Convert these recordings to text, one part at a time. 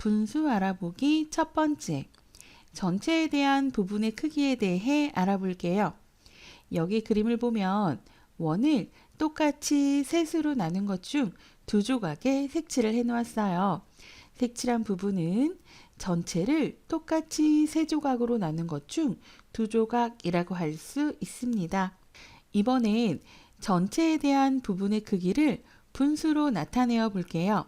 분수 알아보기 첫 번째. 전체에 대한 부분의 크기에 대해 알아볼게요. 여기 그림을 보면 원을 똑같이 셋으로 나눈 것 중 두 조각에 색칠을 해 놓았어요. 색칠한 부분은 전체를 똑같이 세 조각으로 나눈 것 중 두 조각이라고 할 수 있습니다. 이번엔 전체에 대한 부분의 크기를 분수로 나타내어 볼게요.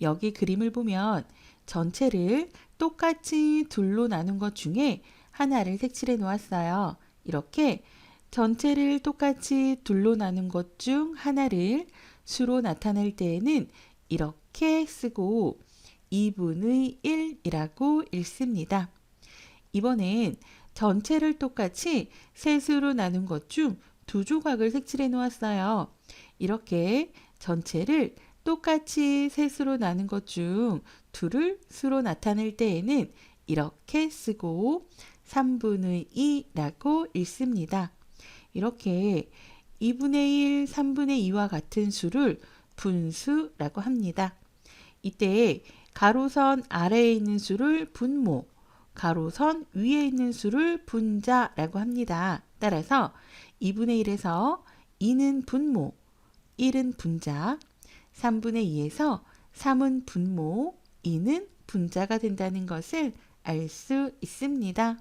여기 그림을 보면 전체를 똑같이 둘로 나눈 것 중에 하나를 색칠해 놓았어요. 이렇게 전체를 똑같이 둘로 나눈 것 중 하나를 수로 나타낼 때에는 이렇게 쓰고 2분의 1이라고 읽습니다. 이번엔 전체를 똑같이 셋으로 나눈 것 중 두 조각을 색칠해 놓았어요. 이렇게 전체를 똑같이 셋으로 나눈 것 중 둘을 수로 나타낼 때에는 이렇게 쓰고 3분의 2라고 읽습니다. 이렇게 2분의 1, 3분의 2와 같은 수를 분수라고 합니다. 이때 가로선 아래에 있는 수를 분모, 가로선 위에 있는 수를 분자라고 합니다. 따라서 2분의 1에서 2는 분모, 1은 분자, 3분의 2에서 3은 분모, 2는 분자가 된다는 것을 알 수 있습니다.